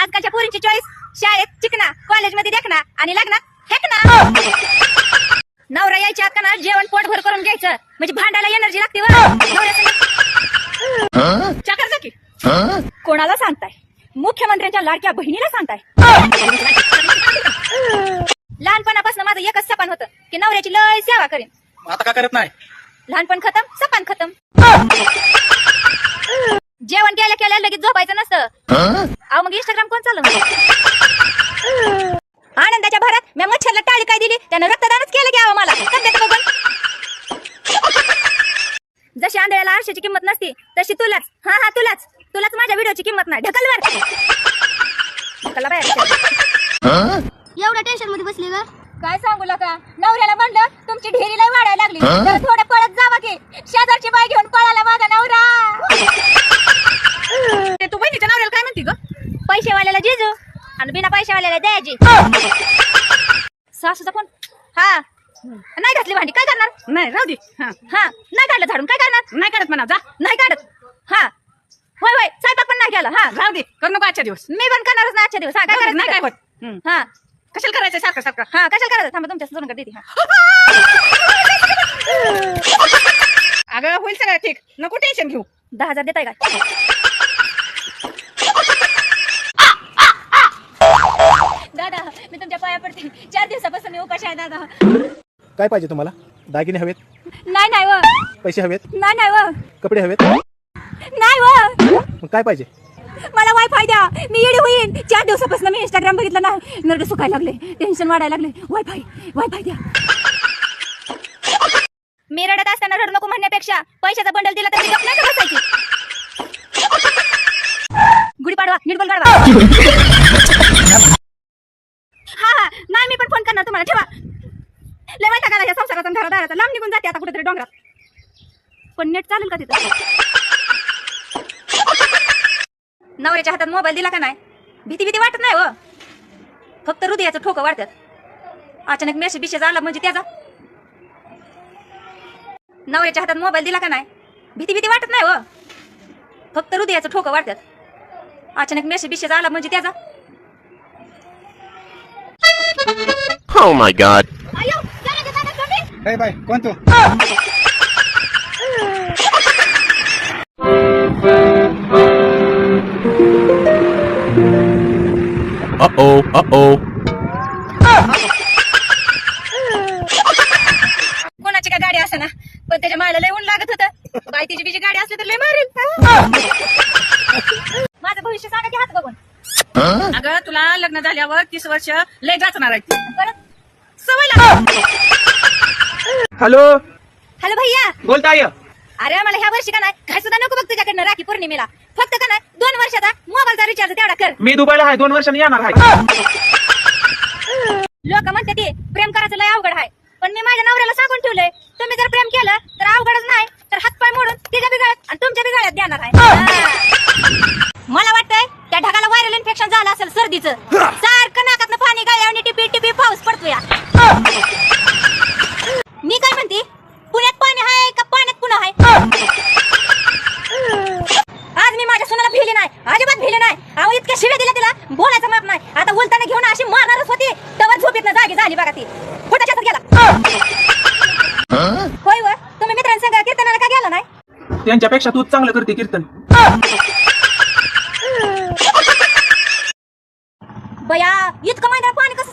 आजकालच्या पोरींची चॉईस शाळेत चिकना कॉलेजमध्ये देखना आणि लग्नात हेकना नवरा यायच्या आत का ना जेवण पोटभर करून घ्यायचं. म्हणजे भांडायला एनर्जी लागते जा की. कोणाला सांगताय? मुख्यमंत्र्यांच्या लाडक्या बहिणीला सांगताय. लहानपणापासून माझं एकच सपान होतं की नवऱ्याची लय सेवा करेन. आता का करत नाही? लहानपण खतम सपान खतम. जेवण केल्या केल्या लगेच झोपायचं नसतं. अहो मग इंस्टाग्राम कोण चाललं आनंदाच्या भरात मी मच्छरला टाळी काय दिली? त्यानं रक्तदानच केलं घ्यावं मला. तब्येत बघून. जशी आंधळ्याला आरशाची किंमत नसती तशी तुलाच. हा हा तुलाच. तुलाच माझ्या व्हिडिओची किंमत नाही. ढकलवर. बाहेर. एवढ्या टेन्शनमध्ये बसली ग? काय सांगू लका नवऱ्याला म्हणलं तुमची ढेरी लय वाढायला लागली. जरा थोडं पळत जावा की. शेजारची बाई घेऊन पळाला माझा नवरा ते तू बहिणीच्या नवऱ्याला काय म्हणते ग पैसेवाल्याला जिजू आणि बिना सासूचा फोन हा. नाही घातली भांडी. काय करणार? नाही राहू दे. हा. हा. नाही काढलं झाडून. काय करणार? नाही काढत म्हणा जा. नाही काढत. हा. होय होय. स्वयंपाक पण नाही केला. हा. राहू दे. करू नको आजच्या दिवस. मी पण करणारच ना आजच्या दिवस. हा काय करायचं? नाही काय होत. हा. कशाला करायचं? सारखं सारखं. हा कशाला करायचं? थांबा तुमच्या सोडून देते हा. अगं होईल सगळं ठीक. नको टेन्शन घेऊ. दहा हजार देताय का दादा मी तुमच्या पाया पडते चार दिवसापासून मी उपाशी आहे दादा. काय पाहिजे तुम्हाला? दागिने हवेत? नाही नाही व. पैसे हवेत? नाही नाही व. कपडे हवेत? नाही व. मग काय पाहिजे? मला वायफाय द्या. मी येडी होईन. चार दिवसापासून मी इंस्टाग्राम बघितलं ना नरड सुकायला लागले. टेन्शन वाढायला लागले. वायफाय वायफाय द्या. मी रडत असताना रड नको म्हणण्यापेक्षा पैशाचा बंडल दिला तर मी गप्प नाही का बसायची. गुढीपाडवा निर्बल गाडवा हा हा नाही मी तुम्हाला ठेवा. लय वाईट टाकायला या संसाराचा आणि घरादाराचा. लांब निघून जाते आता कुठेतरी डोंगरात. पण नेट चालेल का तिथं? नवऱ्याच्या हातात मोबाईल दिला का नाही? भीती भीती वाटत नाही हो. फक्त हृदयाचं ठोकं वाढतात. अचानक मेसेज बिशेज आला म्हणजे त्याचा. नवऱ्याच्या हातात मोबाईल दिला का नाही? भीती भीती वाटत नाही हो. फक्त हृदयाचं ठोकं वाढतात. अचानक मेसेज बिशेज आला म्हणजे त्याचा. Oh my god. अयो, जरा ते दादा सोडे. काय बाय कोण तू Uh oh. Uh oh. कोणाची काय गाडी असं ना पण त्याच्या मायला लय ऊन लागत होतं बाई तिची बिची गाडी असली तर लय मारेल माझं भविष्य सांगा की हात बघून अगं तुला लग्न झाल्यावर तीस वर्ष लय जाचणार आहे ती. परत सवय लागली. हॅलो? हॅलो भैया. बोलताय अरे मला ह्या वर्षी का नाही काय सुद्धा नको बघ तुझ्याकडनं राखी पौर्णिमेला. फक्त का नाही दोन वर्षाचा मोबाईलचा रिचार्ज तेवढा कर. मी दुबईला आहे दोन वर्षांनी येणार आहे. लोक म्हणते ते प्रेम करायचं लय अवघड आहे. पण मी माझ्या नवऱ्याला सांगून ठेवलंय तुम्ही जर प्रेम केलं तर अवघडच नाही तर हातपाय मोडून तिच्या बिघाड्यात आणि तुमच्या बिघाड्यात देणार आहे. मला वाटतंय त्या ढगाला व्हायरल इन्फेक्शन झालं असेल सर्दीचं. शिव्या दिल्या तिला बोलायचं माप नाही. आता बोलताना घेऊन अशी मारणारच होती. तेव्हा झोपेत जागी झाली बघा ती. कुठं शेतात गेला? होय व. तुम्ही मित्रांसंग कीर्तनाला का गेला नाही? त्यांच्यापेक्षा तू चांगलं करते कीर्तन. बया इतकं मैदान पाणी कसं